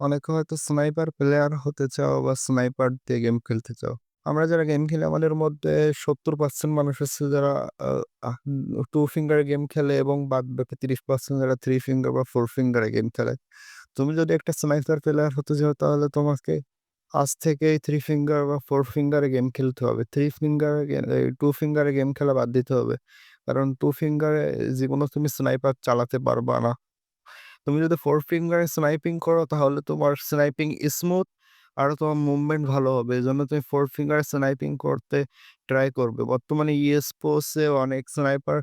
অনেকে হয়তো sniper player হতে চাও বা স্নাইপার দিয়ে গেম খেলতে চাও। আমরা যারা গেম খেলি, আমাদের মধ্যে ৭০% মানুষ আছে যারা টু আহ 2 ফিঙ্গার গেম খেলে এবং বাদবাকি ৩০% যারা থ্রি ফিঙ্গার বা ফোর ফিঙ্গারে গেম খেলে। তুমি যদি একটা স্নাইপার প্লেয়ার হতে চাও, তাহলে তোমাকে আজ থেকেই থ্রি ফিঙ্গার বা ফোর ফিঙ্গারে গেম খেলতে হবে। থ্রি ফিঙ্গারে 2 ফিঙ্গারে গেম খেলা বাদ দিতে হবে। কারণ টু ফিঙ্গারে জীবনেও তুমি স্নাইপার চালাতে পারবা না। তুমি যদি ফোর ফিঙ্গারে স্নাইপিং করো তাহলে তোমার স্নাইপিং স্মুথ আর তোমার মুভমেন্ট ভালো হবে। এই জন্য তুমি ফোর ফিঙ্গার স্নাইপিং করতে ট্রাই করবে। বর্তমানে এ অনেক স্নাইপার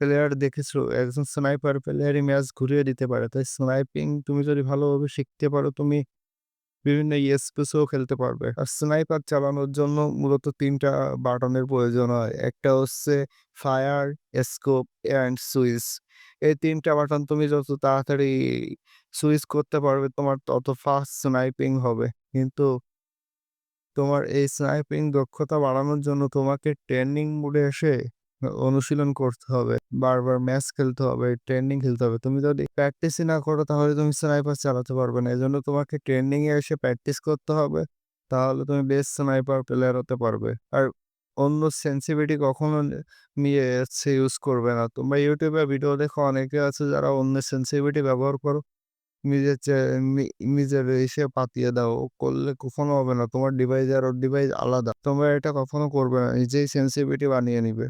প্লেয়ার দেখেছ, একজন স্নাইপার প্লেয়ারই ম্যাচ ঘুরিয়ে দিতে পারে। তাই স্নাইপিং তুমি যদি ভালোভাবে শিখতে পারো তুমি বিভিন্ন এও খেলতে পারবে। আর স্নাইপার চালানোর জন্য মূলত তিনটা বাটনের প্রয়োজন হয়। একটা হচ্ছে ফায়ার, স্কোপ অ্যান্ড সুইচ। এই তিনটা বাটন তুমি যত তাড়াতাড়ি সুইচ করতে পারবে তোমার তত ফাস্ট স্নাইপিং হবে। কিন্তু তোমার এই স্নাইপিং দক্ষতা বাড়ানোর জন্য তোমাকে ট্রেনিং মোডে এসে অনুশীলন করতে হবে। বারবার ম্যাচ খেলতে হবে, ট্রেনিং খেলতে হবে। তুমি যদি প্র্যাকটিসই না করো তাহলে তুমি স্নাইপার চালাতে পারবে না। এজন্য তোমাকে ট্রেনিং এ এসে প্র্যাকটিস করতে হবে। তাহলে তুমি বেস্ট স্নাইপার প্লেয়ার হতে পারবে। আর অন্য সেন্সিভিটি কখনো নিয়ে হচ্ছে ইউজ করবে না। তোমরা ইউটিউবে ভিডিও দেখো, অনেকে আছে যারা অন্য সেন্সিভিটি ব্যবহার করো। নিজের নিজের এসে পাতিয়ে দাও। করলে কখনো হবে না। তোমার ডিভাইস আর ওর ডিভাইস আলাদা। তোমরা এটা কখনো করবে না। নিজেই সেন্সিভিটি বানিয়ে নিবে।